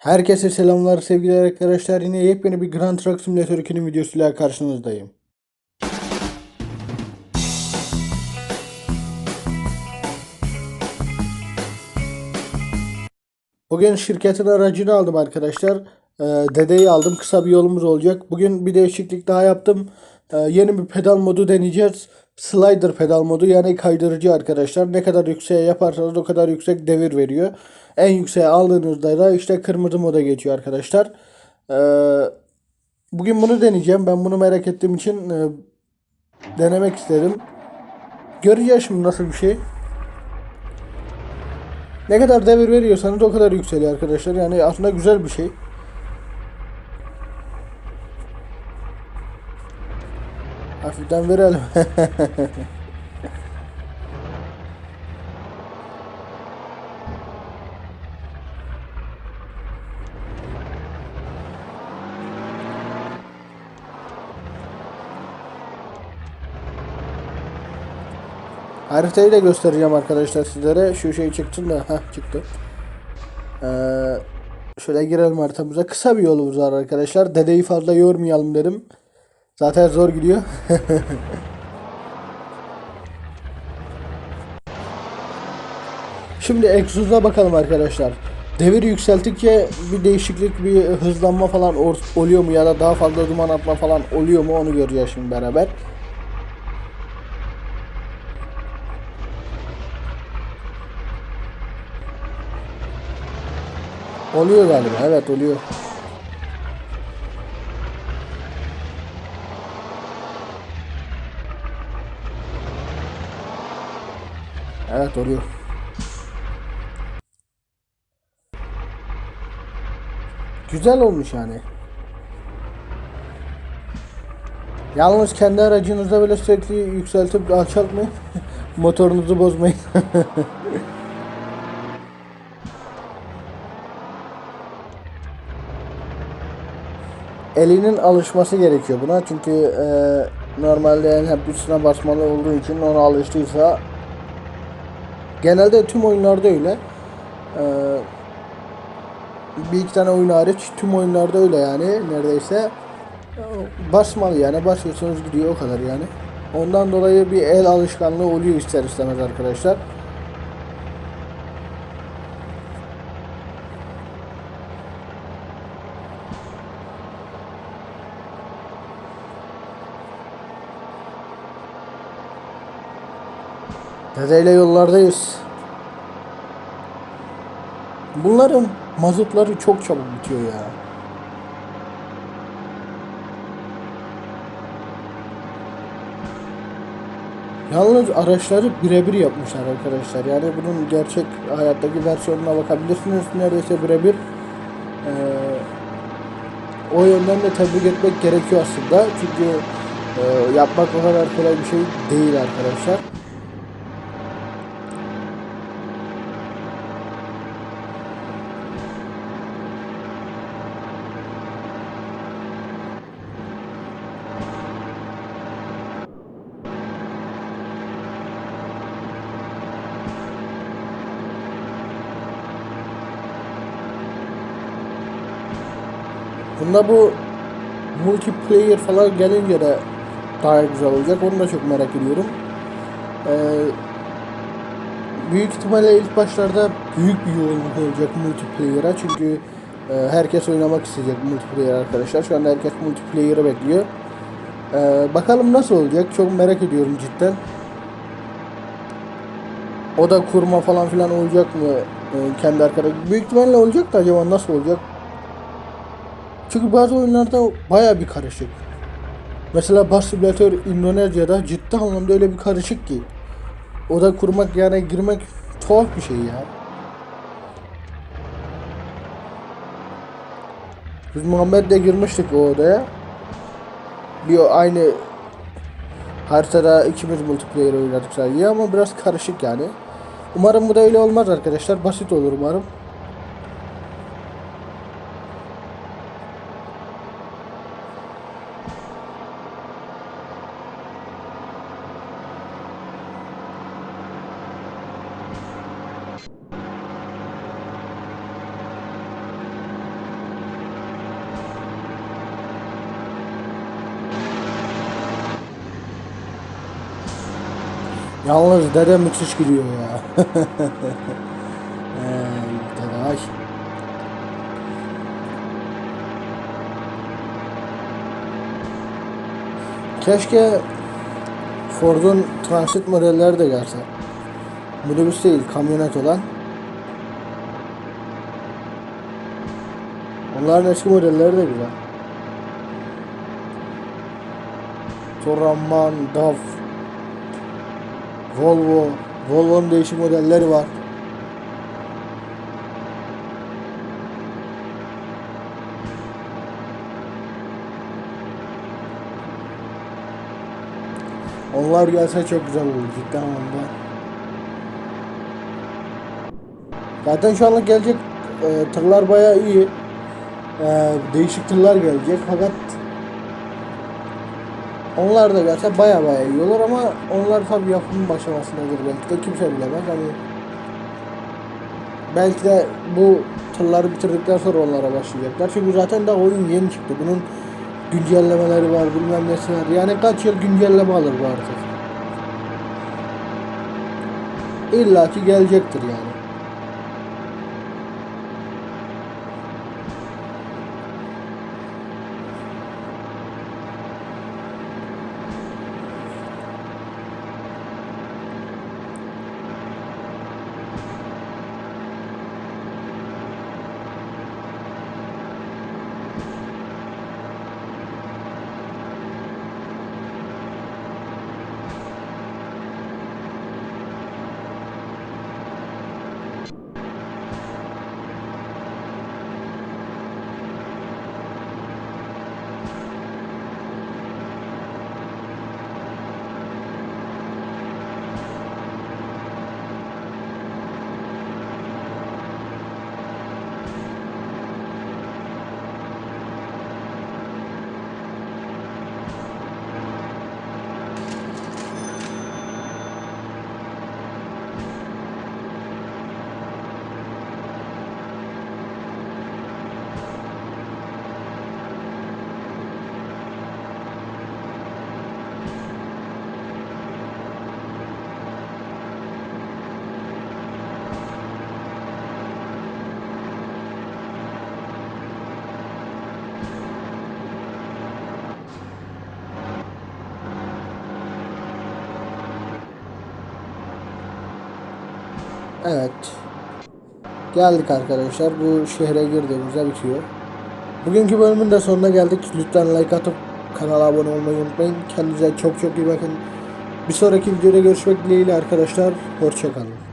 Herkese selamlar sevgili arkadaşlar. Yine yepyeni bir Grand Truck Simulator 2'nin videosuyla karşınızdayım. Bugün şirketin aracını aldım arkadaşlar. Ee, dedeyi aldım. Kısa bir yolumuz olacak. Bugün bir değişiklik daha yaptım. Ee, yeni bir pedal modu deneyeceğiz. Slider pedal modu yani kaydırıcı arkadaşlar. Ne kadar yükseğe yaparsanız o kadar yüksek devir veriyor. En yükseğe aldığınızda da işte kırmızı moda geçiyor arkadaşlar. Ee, bugün bunu deneyeceğim. Ben bunu merak ettiğim için e, denemek istedim. Göreceğiz şimdi nasıl bir şey. Ne kadar devir veriyorsanız o kadar yükseliyor arkadaşlar. Yani aslında güzel bir şey. Hafiften verelim. Haritayı da göstereceğim arkadaşlar sizlere. Şu şey çıktı da. Heh çıktı. Ee, şöyle girelim haritamıza. Kısa bir yolumuz var arkadaşlar. Dedeyi fazla yormayalım dedim. Zaten zor gidiyor. Şimdi egzoza bakalım arkadaşlar. Devir yükselttikçe bir değişiklik, bir hızlanma falan or- oluyor mu ya da daha fazla duman atma falan oluyor mu onu göreceğiz şimdi beraber. Oluyor galiba. Evet oluyor. Evet oluyor. Güzel olmuş yani. Yalnız kendi aracınızda böyle sürekli yükseltip alçaltmayın. Motorunuzu bozmayın. elinin alışması gerekiyor buna. Çünkü e, normalde el hep üstüne basmalı olduğu için ona alıştıysa genelde tüm oyunlarda öyle. E, bir iki tane oyun hariç tüm oyunlarda öyle yani neredeyse. E, basmalı yani basıyorsunuz gidiyor o kadar yani. Ondan dolayı bir el alışkanlığı oluyor ister istemez arkadaşlar Dedeyle yollardayız. Bunların mazotları çok çabuk bitiyor ya. Yalnız araçları birebir yapmışlar arkadaşlar. Yani bunun gerçek hayattaki versiyonuna bakabilirsiniz. Neredeyse birebir. Ee, o yönden de tebrik etmek gerekiyor aslında. Çünkü e, yapmak o kadar kolay bir şey değil arkadaşlar. Bunda bu multiplayer falan gelince de daha güzel olacak. Onu da çok merak ediyorum. Ee, büyük ihtimalle ilk başlarda büyük bir yoğunluk olacak multiplayer'a. Çünkü e, herkes oynamak isteyecek multiplayer arkadaşlar. Şu anda herkes multiplayer'ı bekliyor. Ee, bakalım nasıl olacak. Çok merak ediyorum cidden. O da kurma falan filan olacak mı? Ee, kendi arkadaş. Büyük ihtimalle olacak da acaba nasıl olacak? Çünkü bazı oyunlarda baya bir karışık. Mesela Bus Simulator Indonezya'da ciddi anlamda öyle bir karışık ki. Oda kurmak yani girmek tuhaf bir şey ya. Biz Muhammed'le girmiştik o odaya. Bir aynı haritada ikimiz multiplayer oynadık sadece ama biraz karışık yani. Umarım bu da öyle olmaz arkadaşlar. Basit olur umarım. Yalnız dede müthiş gidiyor ya. Ey dede ay. Keşke Ford'un transit modelleri de gelse. Minibüs değil, kamyonet olan. Onların eski modelleri de güzel. Toraman, DAF, Volvo, Volvo'nun değişik modelleri var. Onlar gelse çok güzel olur cidden anlamda. Zaten şu anlık gelecek e, tırlar bayağı iyi. E, değişik tırlar gelecek fakat onlar da gelse baya baya iyi olur ama onlar tabi yapım aşamasındadır belki de. Kimse bilemez. Hani belki de bu tırları bitirdikten sonra onlara başlayacaklar. Çünkü zaten daha oyun yeni çıktı. Bunun güncellemeleri var bilmem nesi var. Yani kaç yıl güncelleme alır bu artık? İlla ki gelecektir yani Evet. Geldik arkadaşlar. Bu şehre girdiğimizde bitiyor. Bugünkü bölümün de sonuna geldik. Lütfen like atıp kanala abone olmayı unutmayın. Kendinize çok çok iyi bakın. Bir sonraki videoda görüşmek dileğiyle arkadaşlar. Hoşçakalın.